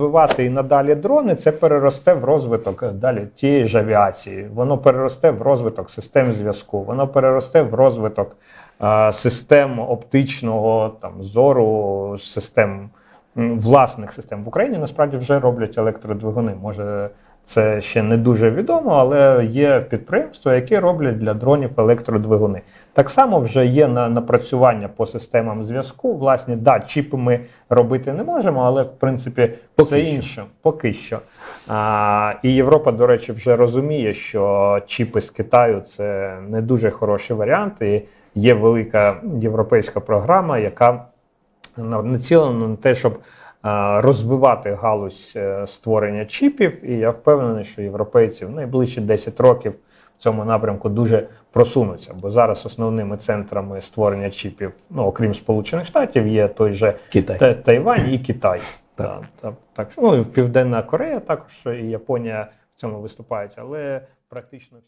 розвивати і надалі дрони, це переросте в розвиток е, далі тієї ж авіації. Воно переросте в розвиток систем зв'язку, воно переросте в розвиток е, систем оптичного там зору, систем власних систем в Україні. Насправді вже роблять електродвигуни. Може, це ще не дуже відомо, але є підприємства, які роблять для дронів електродвигуни. Так само вже є на напрацювання по системам зв'язку. Власне, да, чіпи ми робити не можемо, але в принципі Поки все що. інше поки що. А, і Європа, до речі, вже розуміє, що чіпи з Китаю це не дуже хороший варіант. І є велика європейська програма, яка націлена на те, щоб розвивати галузь е, створення чіпів. І я впевнений, що європейці в найближчі 10 років в цьому напрямку дуже просунуться. Бо зараз основними центрами створення чіпів, ну окрім Сполучених Штатів, є той же Китай. Тайвань і Китай. Так. Так, так. Ну, і Південна Корея також і Японія в цьому виступають, але практично.